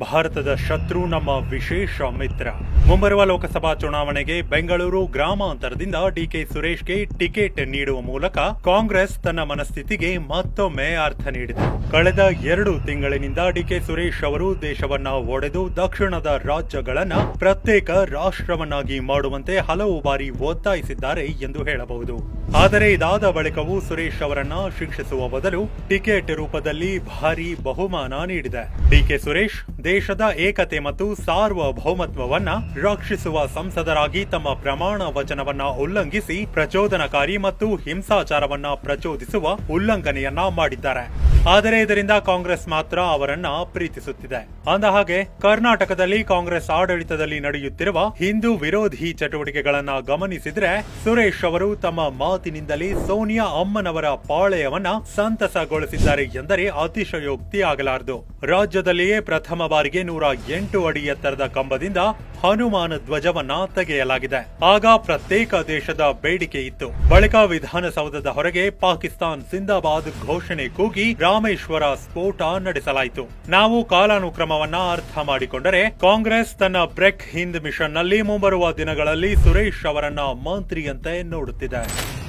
ಭಾರತದ ಶತ್ರು ನಮ್ಮ ವಿಶೇಷ ಮಿತ್ರ. ಮುಂಬರುವ ಲೋಕಸಭಾ ಚುನಾವಣೆಗೆ ಬೆಂಗಳೂರು ಗ್ರಾಮಾಂತರದಿಂದ ಡಿಕೆ ಸುರೇಶ್ಗೆ ಟಿಕೆಟ್ ನೀಡುವ ಮೂಲಕ ಕಾಂಗ್ರೆಸ್ ತನ್ನ ಮನಸ್ಥಿತಿಗೆ ಮತ್ತೊಮ್ಮೆ ಅರ್ಥ ನೀಡಿದೆ. ಕಳೆದ ಎರಡು ತಿಂಗಳಿನಿಂದ ಡಿಕೆ ಸುರೇಶ್ ಅವರು ದೇಶವನ್ನ ಒಡೆದು ದಕ್ಷಿಣದ ರಾಜ್ಯಗಳನ್ನ ಪ್ರತ್ಯೇಕ ರಾಷ್ಟ್ರವನ್ನಾಗಿ ಮಾಡುವಂತೆ ಹಲವು ಬಾರಿ ಒತ್ತಾಯಿಸಿದ್ದಾರೆ ಎಂದು ಹೇಳಬಹುದು. ಆದರೆ ಇದಾದ ಬಳಿಕವೂ ಸುರೇಶ್ ಅವರನ್ನ ಶಿಕ್ಷಿಸುವ ಬದಲು ಟಿಕೆಟ್ ರೂಪದಲ್ಲಿ ಭಾರಿ ಬಹುಮಾನ ನೀಡಿದೆ. ಡಿಕೆ ಸುರೇಶ್ ದೇಶದ ಏಕತೆ ಮತ್ತು ಸಾರ್ವಭೌಮತ್ವವನ್ನ ರಕ್ಷಿಸುವ ಸಂಸದರಾಗಿ ತಮ್ಮ ಪ್ರಮಾಣ ವಚನವನ್ನ ಉಲ್ಲಂಘಿಸಿ ಪ್ರಚೋದನಕಾರಿ ಮತ್ತು ಹಿಂಸಾಚಾರವನ್ನ ಪ್ರಚೋದಿಸುವ ಉಲ್ಲಂಘನೆಯನ್ನ ಮಾಡಿದ್ದಾರೆ. ಆದರೆ ಇದರಿಂದ ಕಾಂಗ್ರೆಸ್ ಮಾತ್ರ ಅವರನ್ನ ಪ್ರೀತಿಸುತ್ತಿದೆ. ಅಂದಹಾಗೆ ಕರ್ನಾಟಕದಲ್ಲಿ ಕಾಂಗ್ರೆಸ್ ಆಡಳಿತದಲ್ಲಿ ನಡೆಯುತ್ತಿರುವ ಹಿಂದೂ ವಿರೋಧಿ ಚಟುವಟಿಕೆಗಳನ್ನ ಗಮನಿಸಿದ್ರೆ, ಸುರೇಶ್ ಅವರು ತಮ್ಮ ಮಾತಿನಿಂದಲೇ ಸೋನಿಯಾ ಅಮ್ಮನವರ ಪಾಳೆಯವನ್ನ ಸಂತಸಗೊಳಿಸಿದ್ದಾರೆ ಎಂದರೆ ಅತಿಶಯೋಕ್ತಿ ಆಗಲಾರದು. ರಾಜ್ಯದಲ್ಲಿಯೇ ಪ್ರಥಮ ಬಾರಿಗೆ ನೂರ ಎಂಟು ಅಡಿ ಎತ್ತರದ ಕಂಬದಿಂದ ಹನುಮಾನ ಧ್ವಜವನ್ನ ತೆಗೆಯಲಾಗಿದೆ. ಆಗ ಪ್ರತ್ಯೇಕ ದೇಶದ ಬೇಡಿಕೆ ಇತ್ತು. ಬಳಿಕ ವಿಧಾನಸೌಧದ ಹೊರಗೆ ಪಾಕಿಸ್ತಾನ್ ಸಿಂದಾಬಾದ್ ಘೋಷಣೆ ಕೂಗಿ ರಾಮೇಶ್ವರ ಸ್ಫೋಟ ನಡೆಸಲಾಯಿತು. ನಾವು ಕಾಲಾನುಕ್ರಮವನ್ನ ಅರ್ಥ ಮಾಡಿಕೊಂಡರೆ ಕಾಂಗ್ರೆಸ್ ತನ್ನ ಬ್ರೆಕ್ ಹಿಂದ್ ಮಿಷನ್ನಲ್ಲಿ ಮುಂಬರುವ ದಿನಗಳಲ್ಲಿ ಸುರೇಶ್ ಅವರನ್ನ ಮಂತ್ರಿಯಂತೆ ನೋಡುತ್ತಿದೆ.